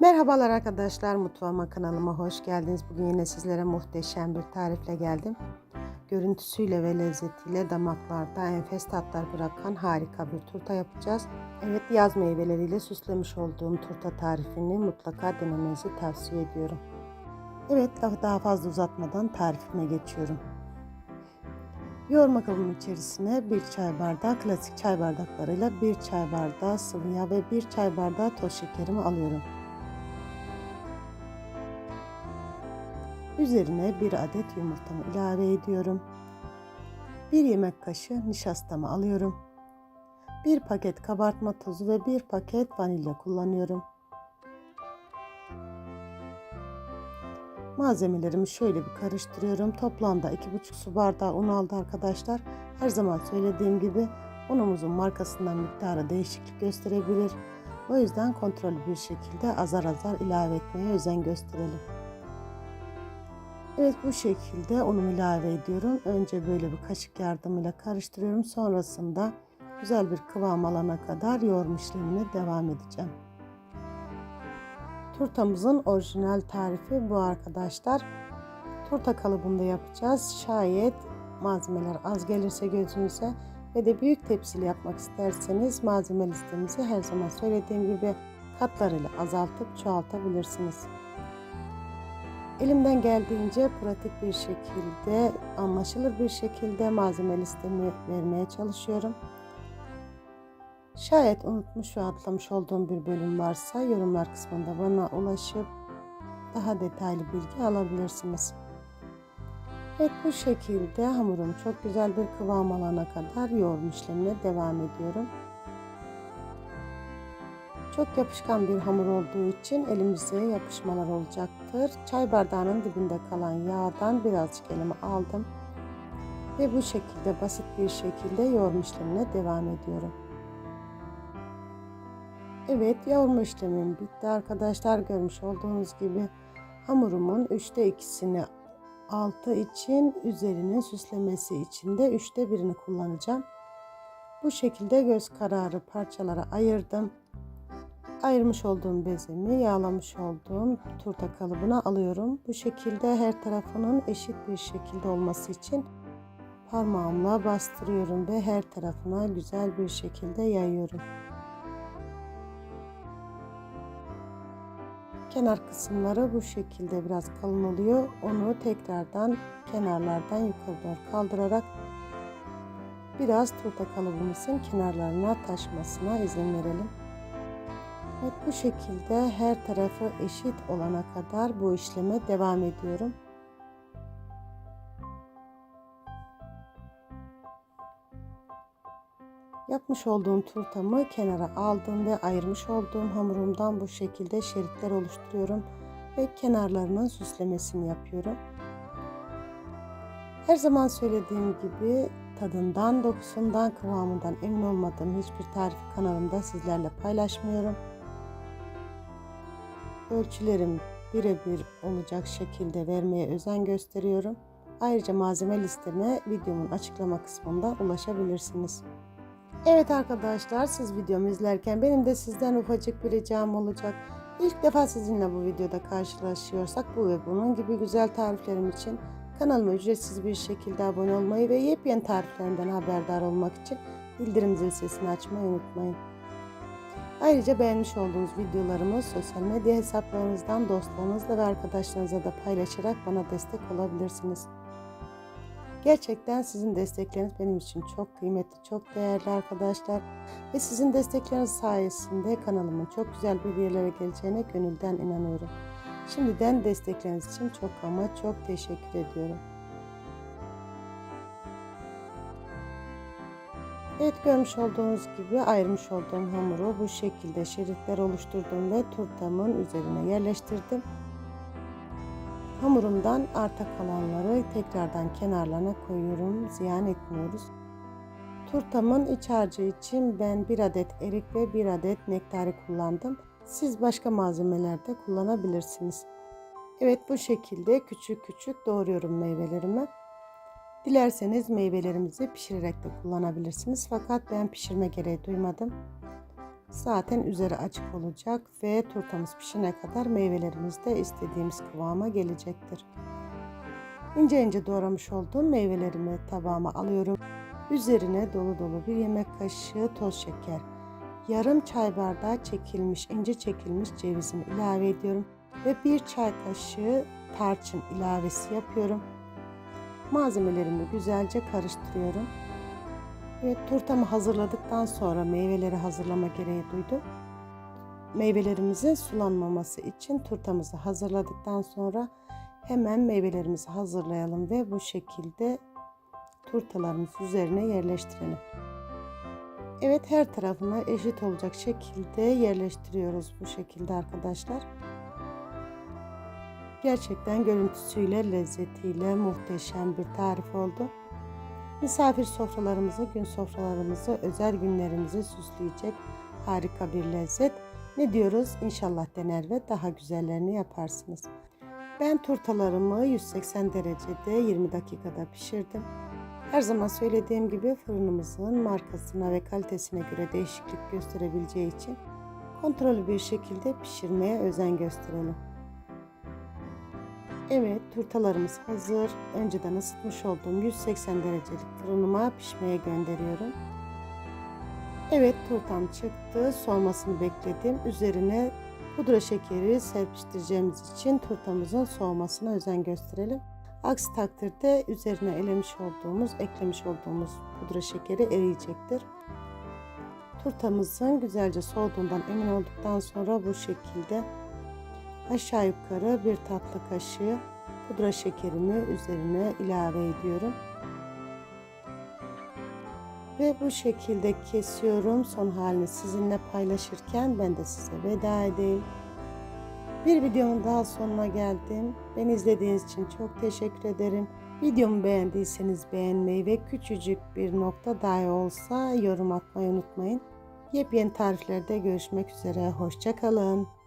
Merhabalar arkadaşlar mutfağıma kanalıma hoş geldiniz. Bugün yine sizlere muhteşem bir tarifle geldim. Görüntüsüyle ve lezzetiyle damaklarda enfes tatlar bırakan harika bir turta yapacağız. Evet yaz meyveleriyle süslemiş olduğum turta tarifini mutlaka denemenizi tavsiye ediyorum. Evet daha fazla uzatmadan tarifime geçiyorum. Yoğurma kabının içerisine bir çay bardağı klasik çay bardaklarıyla bir çay bardağı sıvı yağ ve bir çay bardağı toz şekerimi alıyorum. Üzerine bir adet yumurtamı ilave ediyorum. Bir yemek kaşığı nişastamı alıyorum. Bir paket kabartma tozu ve bir paket vanilya kullanıyorum. Malzemelerimi şöyle bir karıştırıyorum. Toplamda 2,5 su bardağı un aldı arkadaşlar. Her zaman söylediğim gibi unumuzun markasından miktarı değişiklik gösterebilir. O yüzden kontrollü bir şekilde azar azar ilave etmeye özen gösterelim. Evet bu şekilde unumu ilave ediyorum. Önce böyle bir kaşık yardımıyla karıştırıyorum. Sonrasında güzel bir kıvam alana kadar yoğurma işlemine devam edeceğim. Turtamızın orijinal tarifi bu arkadaşlar. Turta kalıbında yapacağız. Şayet malzemeler az gelirse gözünüze ve de büyük tepsili yapmak isterseniz malzeme listemizi her zaman söylediğim gibi katlarıyla azaltıp çoğaltabilirsiniz. Elimden geldiğince pratik bir şekilde, anlaşılır bir şekilde malzeme listemi vermeye çalışıyorum. Şayet unutmuş ve atlamış olduğum bir bölüm varsa yorumlar kısmında bana ulaşıp daha detaylı bilgi alabilirsiniz. Evet bu şekilde hamurum çok güzel bir kıvam alana kadar yoğurma işlemine devam ediyorum. Çok yapışkan bir hamur olduğu için elimize yapışmalar olacaktır. Çay bardağının dibinde kalan yağdan birazcık elime aldım. Ve bu şekilde basit bir şekilde yoğurma işlemine devam ediyorum. Evet yoğurma işlemim bitti arkadaşlar. Görmüş olduğunuz gibi hamurumun 3'te 2'sini altı için üzerinin süslemesi için de 3'te 1'ini kullanacağım. Bu şekilde göz kararı parçalara ayırdım ayırmış olduğum bezemi yağlamış olduğum turta kalıbına alıyorum. Bu şekilde her tarafının eşit bir şekilde olması için parmağımla bastırıyorum ve her tarafına güzel bir şekilde yayıyorum. Kenar kısımları bu şekilde biraz kalın oluyor. Onu tekrardan kenarlardan yukarı doğru kaldırarak biraz turta kalıbımızın kenarlarına taşmasına izin verelim. Evet bu şekilde her tarafı eşit olana kadar bu işleme devam ediyorum. Yapmış olduğum turtamı kenara aldım ve ayırmış olduğum hamurumdan bu şekilde şeritler oluşturuyorum ve kenarlarının süslemesini yapıyorum. Her zaman söylediğim gibi tadından, dokusundan, kıvamından emin olmadığım hiçbir tarif kanalımda sizlerle paylaşmıyorum ölçülerim birebir olacak şekilde vermeye özen gösteriyorum. Ayrıca malzeme listeme videomun açıklama kısmında ulaşabilirsiniz. Evet arkadaşlar siz videomu izlerken benim de sizden ufacık bir ricam olacak. İlk defa sizinle bu videoda karşılaşıyorsak bu ve bunun gibi güzel tariflerim için kanalıma ücretsiz bir şekilde abone olmayı ve yepyeni tariflerimden haberdar olmak için bildirim zil sesini açmayı unutmayın. Ayrıca beğenmiş olduğunuz videolarımı sosyal medya hesaplarınızdan dostlarınızla ve arkadaşlarınızla da paylaşarak bana destek olabilirsiniz. Gerçekten sizin destekleriniz benim için çok kıymetli, çok değerli arkadaşlar. Ve sizin destekleriniz sayesinde kanalımın çok güzel bir yerlere geleceğine gönülden inanıyorum. Şimdiden destekleriniz için çok ama çok teşekkür ediyorum. Evet görmüş olduğunuz gibi ayırmış olduğum hamuru bu şekilde şeritler oluşturdum ve turtamın üzerine yerleştirdim. Hamurumdan arta kalanları tekrardan kenarlarına koyuyorum. Ziyan etmiyoruz. Turtamın iç harcı için ben bir adet erik ve bir adet nektari kullandım. Siz başka malzemelerde kullanabilirsiniz. Evet bu şekilde küçük küçük doğruyorum meyvelerimi. Dilerseniz meyvelerimizi pişirerek de kullanabilirsiniz. Fakat ben pişirme gereği duymadım. Zaten üzeri açık olacak ve turtamız pişene kadar meyvelerimiz de istediğimiz kıvama gelecektir. İnce ince doğramış olduğum meyvelerimi tabağıma alıyorum. Üzerine dolu dolu bir yemek kaşığı toz şeker, yarım çay bardağı çekilmiş, ince çekilmiş cevizimi ilave ediyorum ve bir çay kaşığı tarçın ilavesi yapıyorum. Malzemelerimi güzelce karıştırıyorum. Ve turtamı hazırladıktan sonra meyveleri hazırlama gereği duydum. Meyvelerimizin sulanmaması için turtamızı hazırladıktan sonra hemen meyvelerimizi hazırlayalım ve bu şekilde turtalarımızı üzerine yerleştirelim. Evet her tarafına eşit olacak şekilde yerleştiriyoruz bu şekilde arkadaşlar. Gerçekten görüntüsüyle, lezzetiyle muhteşem bir tarif oldu. Misafir sofralarımızı, gün sofralarımızı, özel günlerimizi süsleyecek harika bir lezzet. Ne diyoruz? İnşallah dener ve daha güzellerini yaparsınız. Ben turtalarımı 180 derecede 20 dakikada pişirdim. Her zaman söylediğim gibi fırınımızın markasına ve kalitesine göre değişiklik gösterebileceği için kontrollü bir şekilde pişirmeye özen gösterelim. Evet, turtalarımız hazır. Önceden ısıtmış olduğum 180 derecelik fırınıma pişmeye gönderiyorum. Evet, turtam çıktı. Soğumasını bekledim. Üzerine pudra şekeri serpiştireceğimiz için turtamızın soğumasına özen gösterelim. Aksi takdirde üzerine elemiş olduğumuz, eklemiş olduğumuz pudra şekeri eriyecektir. Turtamızın güzelce soğuduğundan emin olduktan sonra bu şekilde aşağı yukarı bir tatlı kaşığı pudra şekerimi üzerine ilave ediyorum. Ve bu şekilde kesiyorum. Son halini sizinle paylaşırken ben de size veda edeyim. Bir videonun daha sonuna geldim. Beni izlediğiniz için çok teşekkür ederim. Videomu beğendiyseniz beğenmeyi ve küçücük bir nokta dahi olsa yorum atmayı unutmayın. Yepyeni tariflerde görüşmek üzere. Hoşçakalın.